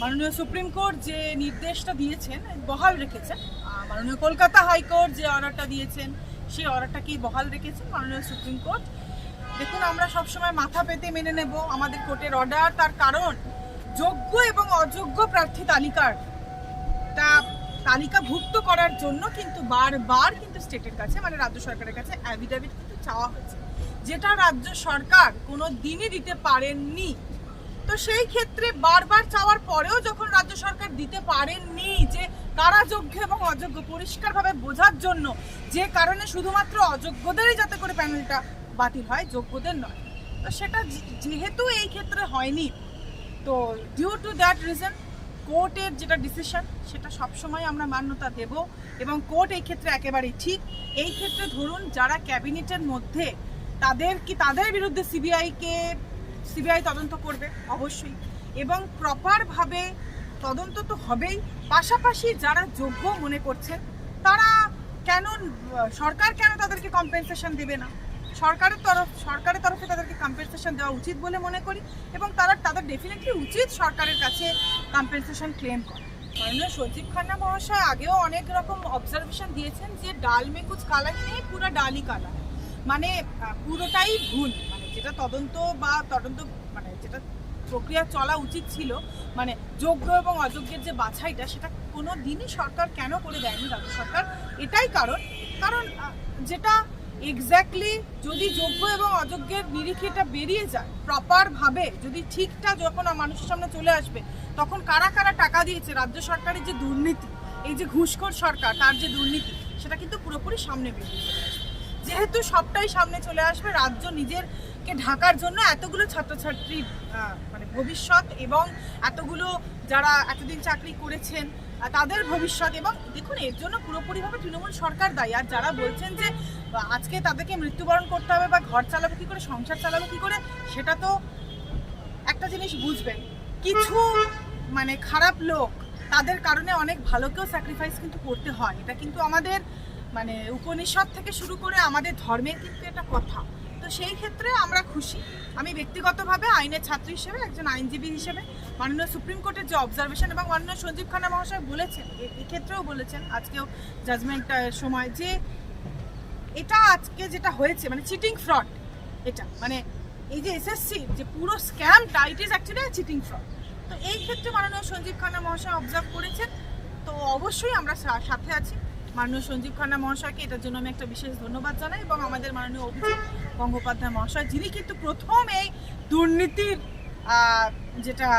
মাননীয় supreme court যে নির্দেশটা দিয়েছেন, বহাল রেখেছেন মাননীয় কলকাতা হাইকোর্ট যে অর্ডারটা দিয়েছেন, সেই অর্ডারটাকেই বহাল রেখেছেন মাননীয় সুপ্রিম কোর্ট। দেখুন, আমরা সবসময় মাথা পেতে মেনে নেব আমাদের কোর্টের অর্ডার, তার কারণ যোগ্য এবং অযোগ্য প্রার্থী তালিকার, তা তালিকাভুক্ত করার জন্য কিন্তু বারবার কিন্তু স্টেটের কাছে মানে রাজ্য সরকারের কাছে অ্যাফিডেভিট কিন্তু চাওয়া হয়েছে। যেটা রাজ্য সরকার কোনো দিনই দিতে পারেননি। তো সেই ক্ষেত্রে বারবার চাওয়ার পরেও যখন রাজ্য সরকার দিতে পারেননি যে কারা যোগ্য এবং অযোগ্য, পরিষ্কারভাবে বোঝার জন্য যে কারণে শুধুমাত্র অযোগ্যদেরই যাতে করে প্যানেলটা বাতিল হয়, যোগ্যদের নয়। তো সেটা যেহেতু এই ক্ষেত্রে হয়নি, তো ডিউ টু দ্যাট রিজন কোর্টের যেটা ডিসিশন সেটা সবসময় আমরা মান্যতা দেব এবং কোর্ট এই ক্ষেত্রে একেবারেই ঠিক। এই ক্ষেত্রে ধরুন, যারা ক্যাবিনেটের মধ্যে, তাদের কি তাদের বিরুদ্ধে সিবিআইকে সিবিআই তদন্ত করবে, অবশ্যই। এবং প্রপারভাবে তদন্ত তো হবেই। পাশাপাশি যারা যোগ্য মনে করছে, তারা কেন, সরকার কেন তাদেরকে কম্পেনসেশন দেবে না? সরকারের তরফ, সরকারের তরফে তাদেরকে কম্পেনসেশন দেওয়া উচিত বলে মনে করি এবং তারা, তাদের ডেফিনেটলি উচিত সরকারের কাছে কম্পেনসেশন ক্লেম করা। মাননীয় সঞ্জীব খান্না মহাশয় আগেও অনেক রকম অবজারভেশন দিয়েছেন যে ডাল মে কালা নেই পুরো ডালই কালা। মানে পুরোটাই ভুল। যেটা তদন্ত বা তদন্ত মানে যেটা প্রক্রিয়া চলা উচিত ছিল মানে যোগ্য এবং অযোগ্যের যে বাছাইটা, সেটা কোনো দিনই সরকার কেন করে দেয়নি? রাজ্য সরকার এটাই কারণ। কারণ যেটা এক্স্যাক্টলি যদি যোগ্য এবং অযোগ্যের নিরিখে এটা বেরিয়ে যায় প্রপারভাবে যদি ঠিকঠাক যখন মানুষের সামনে চলে আসবে, তখন কারা কারা টাকা দিয়েছে? রাজ্য সরকারের যে দুর্নীতি, এই যে ঘুষখোর সরকার, তার যে দুর্নীতি, সেটা কিন্তু পুরোপুরি সামনে বেরিয়ে যেহেতু সবটাই সামনে চলে আসবে, রাজ্য নিজেরকে ঢাকার জন্য এতগুলো ছাত্রছাত্রীর মানে ভবিষ্যৎ এবং এতগুলো যারা এতদিন চাকরি করেছেন তাদের ভবিষ্যৎ এবং দেখুন, এর জন্য পুরোপুরিভাবে তৃণমূল সরকার দায়ী। আর যারা বলছেন যে আজকে তাদেরকে মৃত্যুবরণ করতে হবে বা ঘর চালাবো কি করে, সংসার চালাবো কি করে, সেটা তো একটা জিনিস বুঝবেন। কিছু মানে খারাপ লোক, তাদের কারণে অনেক ভালোকেও স্যাক্রিফাইস কিন্তু করতে হয়। এটা কিন্তু আমাদের মানে উপনিষদ থেকে শুরু করে আমাদের ধর্মের কিন্তু এটা কথা। সেই ক্ষেত্রে আমরা খুশি। আমি ব্যক্তিগতভাবে আইনের ছাত্রী হিসেবে, একজন আইনজীবী হিসেবে, মাননীয় সুপ্রিম কোর্টের যে অবজারভেশন এবং মাননীয় সঞ্জীব খান্না মহাশয় বলেছেন এক্ষেত্রেও বলেছেন, আজকেও জাজমেন্ট সময়, যে এটা আজকে যেটা হয়েছে মানে চিটিং ফ্রড এটা মানে এই যে এসএসসি যে পুরো স্ক্যামটা it is actually cheating fraud তো এই ক্ষেত্রে মাননীয় সঞ্জীব খান্না মহাশয় অবজার্ভ করেছেন, তো অবশ্যই আমরা সাথে আছি। মাননীয় সঞ্জীব খান্না মহাশয়কে। এটার জন্য আমি একটা বিশেষ ধন্যবাদ জানাই এবং আমাদের মাননীয় অভিজিৎ গঙ্গোপাধ্যায় মহাশয়, যিনি কিন্তু প্রথম এই দুর্নীতির যেটা